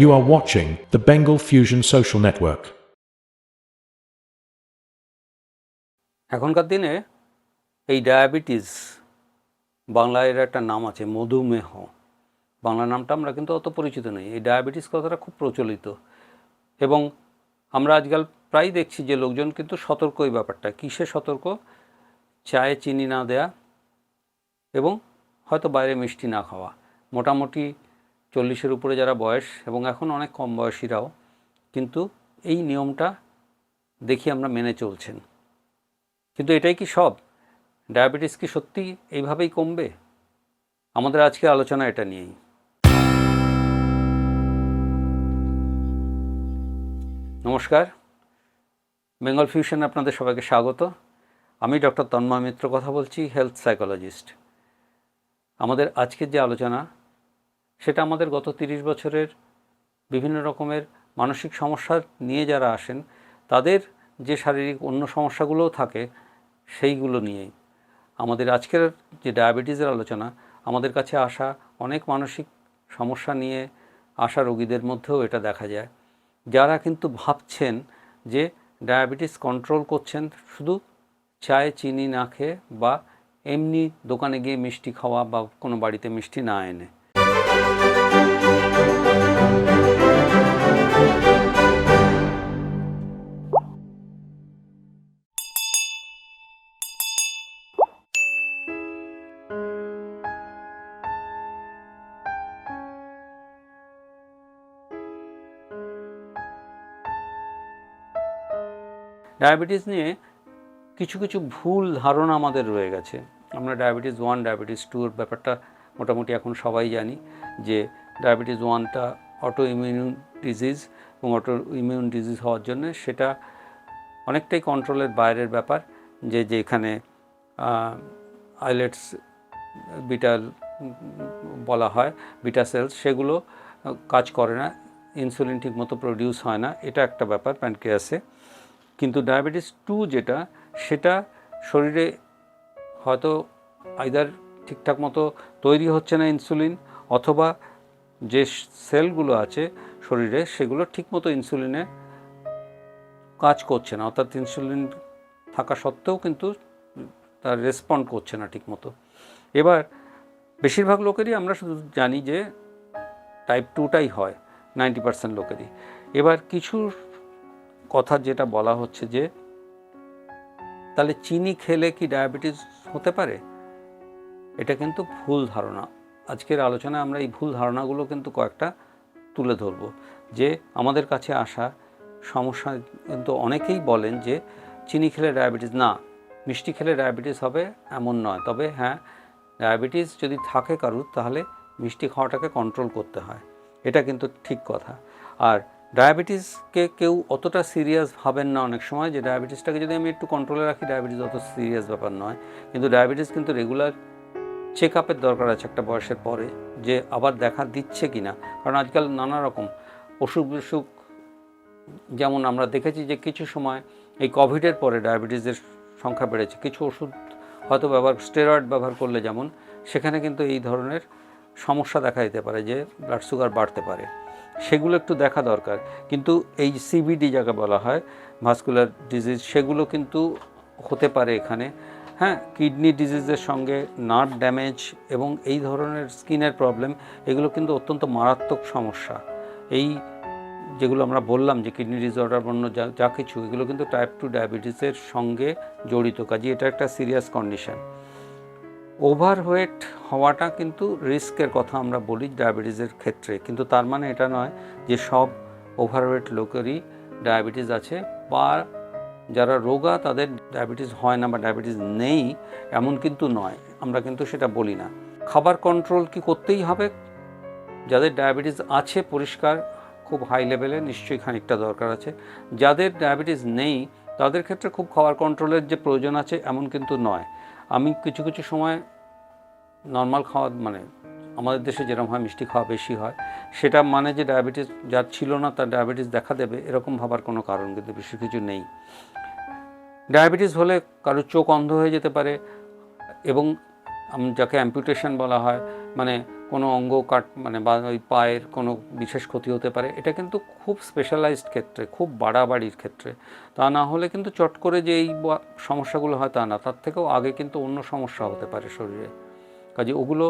You are watching the Bengal Fusion Social Network. এখনকার দিনে এই ডায়াবেটিস বাংলায় এর একটা নাম আছে, মধুমেহ। বাংলা নামটা আমরা কিন্তু অত পরিচিত নেই। এই ডায়াবেটিস কথাটা খুব প্রচলিত। এবং আমরা আজকাল প্রায় দেখছি যে লোকজন কিন্তু সতর্ক এই ব্যাপারটা। কিসে সতর্ক? চায়ে চিনি না দেয়া এবং হয়তো বাইরে মিষ্টি না খাওয়া। মোটামুটি চল্লিশের উপরে যারা বয়স এবং এখন অনেক কম বয়সীরাও, কিন্তু এই নিয়মটা দেখি আমরা মেনে চলছেন। কিন্তু এটাই কি সব? ডায়াবেটিস কি সত্যি এইভাবেই কমবে? আমাদের আজকে আলোচনা এটা নিয়েই। নমস্কার। বেঙ্গল ফিউশন আপনাদের সবাইকে স্বাগত। আমি ডক্টর তন্ময় মিত্র কথা বলছি, হেলথ সাইকোলজিস্ট। আমাদের আজকের যে আলোচনা সেটা আমাদের গত তিরিশ বছরের বিভিন্ন রকমের মানসিক সমস্যা নিয়ে যারা আসেন, তাদের যে শারীরিক অন্য সমস্যাগুলোও থাকে, সেইগুলো নিয়েই। আমাদের আজকের যে ডায়াবেটিসের আলোচনা, আমাদের কাছে আসা অনেক মানসিক সমস্যা নিয়ে আসা রোগীদের মধ্যেও এটা দেখা যায়। যারা কিন্তু ভাবছেন যে ডায়াবেটিস কন্ট্রোল করছেন, শুধু চায়ে চিনি না খেয়ে বা এমনি দোকানে গিয়ে মিষ্টি খাওয়া বা কোনো বাড়িতে মিষ্টি না এনে। ডায়াবেটিস নিয়ে কিছু কিছু ভুল ধারণা আমাদের রয়ে গেছে। আমরা ডায়াবেটিস ওয়ান, ডায়াবেটিস টুর ব্যাপারটা মোটামুটি এখন সবাই জানি যে ডায়াবেটিস ওয়ানটা অটো ইমিউন ডিজিজ এবং অটো ইমিউন ডিজিজ হওয়ার জন্য সেটা অনেকটাই কন্ট্রোলের বাইরের ব্যাপার যে যেখানে আইলেটস বিটাল বলা হয় বিটা সেলস সেগুলো কাজ করে না ইনসুলিন ঠিকমতো প্রডিউস হয় না, এটা একটা ব্যাপার প্যানক্রিয়াসে কিন্তু ডায়াবেটিস টু যেটা, সেটা শরীরে হয়তো আইদার ঠিকঠাক মতো তৈরি হচ্ছে না ইনসুলিন, অথবা যে সেলগুলো আছে শরীরে সেগুলো ঠিকমতো ইনসুলিনে কাজ করছে না, অর্থাৎ ইনসুলিন থাকা সত্ত্বেও কিন্তু তার রেসপন্ড করছে না ঠিকমতো। এবার বেশিরভাগ লোকেরই আমরা শুধু জানি যে টাইপ টুটাই হয়, নাইনটি পার্সেন্ট লোকেরই। এবার কিছু কথা যেটা বলা হচ্ছে যে তাহলে চিনি খেলে কি ডায়াবেটিস হতে পারে? এটা কিন্তু ভুল ধারণা। আজকের আলোচনায় আমরা এই ভুল ধারণাগুলো কিন্তু কয়েকটা তুলে ধরব। যে আমাদের কাছে আসা সমস্যা কিন্তু অনেকেই বলেন যে, চিনি খেলে ডায়াবেটিস। না, মিষ্টি খেলে ডায়াবেটিস হবে এমন নয়। তবে হ্যাঁ ডায়াবেটিস যদি থাকে কারুর, তাহলে মিষ্টি খাওয়াটাকে কন্ট্রোল করতে হয়। এটা কিন্তু ঠিক কথা। আর ডায়াবেটিসকে কেউ অতটা সিরিয়াস ভাবেন না অনেক সময়, যে ডায়াবেটিসটাকে যদি আমি একটু কন্ট্রোলে রাখি, ডায়াবেটিস অত সিরিয়াস ব্যাপার নয়। কিন্তু ডায়াবেটিস কিন্তু রেগুলার চেক আপের দরকার আছে একটা বয়সের পরে, যে আবার দেখা দিচ্ছে কি না কারণ আজকাল নানা রকম অসুখ বিসুখ, যেমন আমরা দেখেছি যে কিছু সময় এই কোভিডের পরে ডায়াবেটিসের সংখ্যা বেড়েছে। কিছু ওষুধ হয়তো ব্যবহার, স্টেরয়েড ব্যবহার করলে যেমন, সেখানে কিন্তু এই ধরনের সমস্যা দেখা দিতে পারে, যে ব্লাড সুগার বাড়তে পারে। সেগুলো একটু দেখা দরকার। কিন্তু এই সিবিডি যাকে বলা হয় ভাস্কুলার ডিজিজ সেগুলো কিন্তু হতে পারে এখানে। হ্যাঁ কিডনি ডিজিজের সঙ্গে নার্ভ ড্যামেজ এবং এই ধরনের স্কিনের প্রবলেম, এগুলো কিন্তু অত্যন্ত মারাত্মক সমস্যা। এই যেগুলো আমরা বললাম যে কিডনি ডিসঅর্ডার বন্য যা যা কিছু, এগুলো কিন্তু টাইপ টু ডায়াবেটিসের সঙ্গে জড়িত, কাজে এটা একটা সিরিয়াস কন্ডিশন। ওভারওয়েট হওয়াটা কিন্তু রিস্কের কথা আমরা বলি ডায়াবেটিসের ক্ষেত্রে, কিন্তু তার মানে এটা নয় যে সব ওভারওয়েট লোকেরই ডায়াবেটিস আছে বা যারা রোগা, তাদের ডায়াবেটিস হয় না বা ডায়াবেটিস নেই, এমন কিন্তু নয়। আমরা কিন্তু সেটা বলি না। খাবার কন্ট্রোল কি করতেই হবে? যাদের ডায়াবেটিস আছে পরিষ্কার, খুব হাই লেভেলে নিশ্চয়ই খানিকটা দরকার আছে। যাদের ডায়াবেটিস নেই, তাদের ক্ষেত্রে খুব খাবার কন্ট্রোলের যে প্রয়োজন আছে, এমন কিন্তু নয়। আমি কিছু কিছু সময় নর্মাল খাওয়া মানে আমাদের দেশে যেরকম হয় মিষ্টি খাওয়া বেশি হয়, সেটা মানে যে ডায়াবেটিস যার ছিল না তার ডায়াবেটিস দেখা দেবে, এরকম ভাবার কোনো কারণ কিন্তু বেশি কিছু নেই। ডায়াবেটিস হলে কারোর চোখ অন্ধ হয়ে যেতে পারে এবং যাকে অ্যাম্পুটেশন বলা হয় মানে কোনো অঙ্গ কাট মানে বা ওই পায়ের কোনো বিশেষ ক্ষতি হতে পারে, এটা কিন্তু খুব স্পেশালাইজড ক্ষেত্রে, খুব বাড়াবাড়ির ক্ষেত্রে। তা না হলে কিন্তু চট করে যে এই সমস্যাগুলো হয় তা না, তার থেকেও আগে কিন্তু অন্য সমস্যা হতে পারে শরীরে। কাজে ওগুলো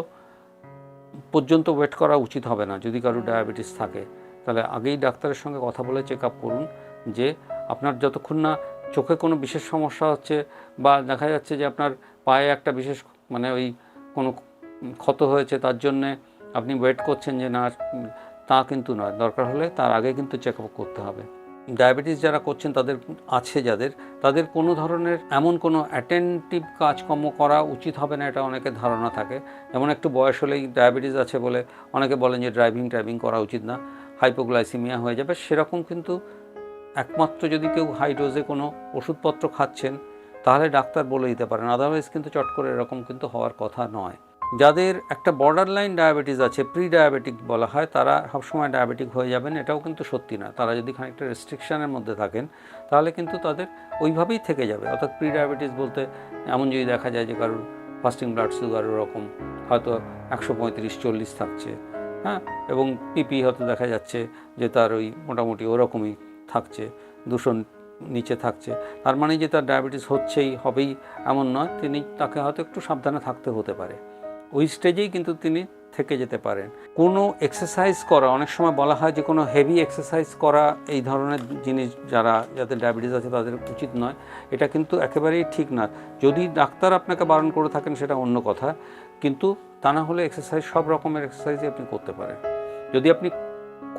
পর্যন্ত ওয়েট করা উচিত হবে না, যদি কারও ডায়াবেটিস থাকে। তাহলে আগেই ডাক্তারের সঙ্গে কথা বলে চেক আপ করুন যে আপনার যতক্ষণ না চোখে কোনো বিশেষ সমস্যা হচ্ছে বা দেখা যাচ্ছে যে আপনার পায়ে একটা বিশেষ মানে ওই কোনো ক্ষত হয়েছে তার জন্যে আপনি ওয়েট করছেন যে না, তা কিন্তু নয়। দরকার হলে তার আগে কিন্তু চেক আপ করতে হবে। ডায়াবেটিস যারা করছেন তাদের আছে যাদের, তাদের কোনো ধরনের এমন কোনো অ্যাটেন্টিভ কাজকর্ম করা উচিত হবে না, এটা অনেকের ধারণা থাকে। যেমন একটু বয়স হলেই ডায়াবেটিস আছে বলে অনেকে বলেন যে ড্রাইভিং ট্রাইভিং করা উচিত না, হাইপোগ্লাইসিমিয়া হয়ে যাবে। সেরকম কিন্তু একমাত্র যদি কেউ হাই ডোজে কোনো ওষুধপত্র খাচ্ছেন, তাহলে ডাক্তার বলে দিতে পারেন। আদারওয়াইজ কিন্তু চট করে এরকম কিন্তু হওয়ার কথা নয়। যাদের একটা বর্ডার লাইন ডায়াবেটিস আছে প্রি ডায়াবেটিক বলা হয়, তারা সবসময় ডায়াবেটিক হয়ে যাবেন, এটাও কিন্তু সত্যি না। তারা যদি খানিকটা রেস্ট্রিকশনের মধ্যে থাকেন, তাহলে কিন্তু তাদের ওইভাবেই থেকে যাবে। অর্থাৎ প্রি ডায়াবেটিস বলতে এমন যদি দেখা যায় যে কারোর ফাস্টিং ব্লাড সুগার ওরকম হয়তো একশো পঁয়ত্রিশ, চল্লিশ থাকছে হ্যাঁ? এবং পিপি হয়তো দেখা যাচ্ছে যে তার ওই মোটামুটি ওরকমই থাকছে, দূষণ নিচে থাকছে। তার মানে যে তার ডায়াবেটিস হচ্ছেই, হবেই এমন নয়, তিনি তাকে হয়তো একটু সাবধানে থাকতে হতে পারে। ওই স্টেজেই কিন্তু তিনি থেকে যেতে পারেন। কোনো এক্সারসাইজ করা, অনেক সময় বলা হয় যে কোনো হেভি এক্সারসাইজ করা, এই ধরনের জিনিস যারা, যাদের ডায়াবেটিস আছে তাদের উচিত নয়। এটা কিন্তু একেবারেই ঠিক না। যদি ডাক্তার আপনাকে বারণ করে থাকেন, সেটা অন্য কথা। কিন্তু তা না হলে এক্সারসাইজ সব রকমের এক্সারসাইজই আপনি করতে পারেন। যদি আপনি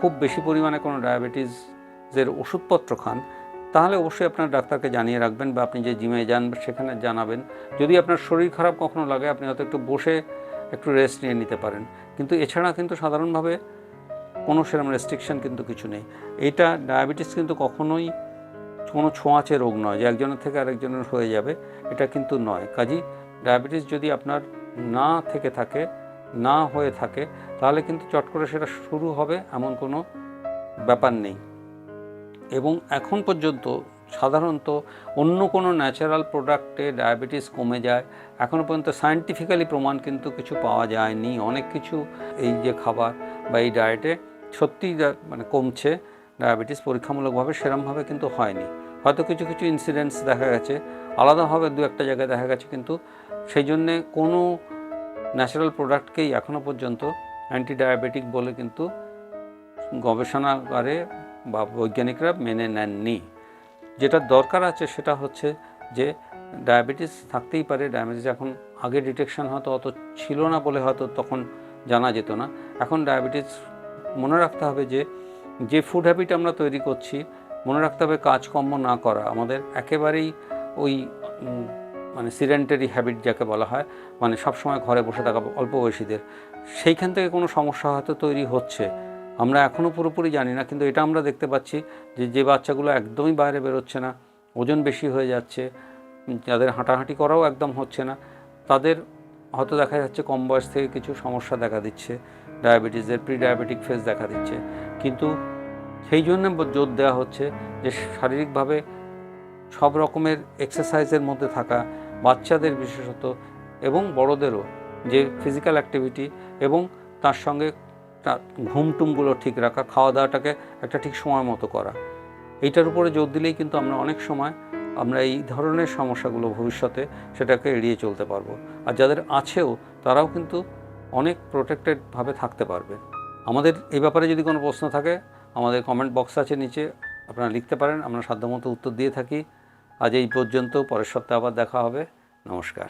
খুব বেশি পরিমাণে কোনো ডায়াবেটিসের ওষুধপত্র খান, তাহলে অবশ্যই আপনার ডাক্তারকে জানিয়ে রাখবেন বা আপনি যে জিমে যান, সেখানে জানাবেন। যদি আপনার শরীর খারাপ কখনো লাগে, আপনি হয়তো একটু বসে একটু রেস্ট নিয়ে নিতে পারেন। কিন্তু এছাড়া কিন্তু সাধারণভাবে কোনো সেরকম রেস্ট্রিকশন কিন্তু কিছু নেই। এটা ডায়াবেটিস কিন্তু কখনোই কোনো ছোঁয়াচে রোগ নয় যে একজনের থেকে আরেকজনের হয়ে যাবে, এটা কিন্তু নয়। কাজেই ডায়াবেটিস যদি আপনার না থেকে থাকে, না হয়ে থাকে, তাহলে কিন্তু চট করে সেটা শুরু হবে এমন কোনো ব্যাপার নেই। এবং এখন পর্যন্ত সাধারণত অন্য কোনো ন্যাচারাল প্রোডাক্টে ডায়াবেটিস কমে যায়। এখনও পর্যন্ত সায়েন্টিফিক্যালি প্রমাণ কিন্তু কিছু পাওয়া যায়নি। অনেক কিছু এই যে খাবার বা এই ডায়েটে সত্যিই মানে কমছে ডায়াবেটিস পরীক্ষামূলকভাবে সেরমভাবে কিন্তু হয়নি। হয়তো কিছু কিছু ইনসিডেন্টস দেখা গেছে, আলাদাভাবে দু একটা জায়গায় দেখা গেছে, কিন্তু সেই জন্যে কোনো ন্যাচারাল প্রোডাক্টকেই এখনও পর্যন্ত অ্যান্টি ডায়াবেটিক বলে কিন্তু গবেষণাগারে বা বৈজ্ঞানিকরা মেনে নেননি। যেটা দরকার আছে সেটা হচ্ছে যে ডায়াবেটিস থাকতেই পারে, ডায়াবেটিস এখন আগে ডিটেকশন হয়তো অত ছিল না বলে হয়তো তখন জানা যেত না। এখন ডায়াবেটিস মনে রাখতে হবে যে যে ফুড হ্যাবিট আমরা তৈরি করছি, মনে রাখতে হবে কাজকর্ম না করা। আমাদের একেবারেই ওই মানে সিডেন্টারি হ্যাবিট যাকে বলা হয় মানে সবসময় ঘরে বসে থাকা অল্প বয়সীদের, সেইখান থেকে কোনো সমস্যা হয়তো তৈরি হচ্ছে। আমরা এখনও পুরোপুরি জানি না, কিন্তু এটা আমরা দেখতে পাচ্ছি যে যে বাচ্চাগুলো একদমই বাইরে বেরোচ্ছে না, ওজন বেশি হয়ে যাচ্ছে যাদের হাঁটাহাঁটি করাও একদম হচ্ছে না। তাদের হয়তো দেখা যাচ্ছে কম বয়স থেকে কিছু সমস্যা দেখা দিচ্ছে, ডায়াবেটিসের প্রি ডায়াবেটিক ফেজ দেখা দিচ্ছে। কিন্তু সেই জন্য জোর দেওয়া হচ্ছে যে, শারীরিকভাবে সব রকমের এক্সারসাইজের মধ্যে থাকা বাচ্চাদের বিশেষত এবং বড়দেরও যে ফিজিক্যাল অ্যাক্টিভিটি এবং তার সঙ্গে তার ঘুম টুমগুলো ঠিক রাখা খাওয়া দাওয়াটাকে একটা ঠিক সময় মতো করা। এইটার উপরে জোর দিলেই কিন্তু আমরা অনেক সময় আমরা এই ধরনের সমস্যাগুলো ভবিষ্যতে সেটাকে এড়িয়ে চলতে পারব। আর যাদের আছেও, তারাও কিন্তু অনেক প্রোটেক্টেডভাবে থাকতে পারবে। আমাদের এই ব্যাপারে যদি কোনো প্রশ্ন থাকে, আমাদের কমেন্ট বক্স আছে নিচে, আপনারা লিখতে পারেন, আমরা সাধ্যমতো উত্তর দিয়ে থাকি। আজ এই পর্যন্ত, পরের সপ্তাহে আবার দেখা হবে। নমস্কার।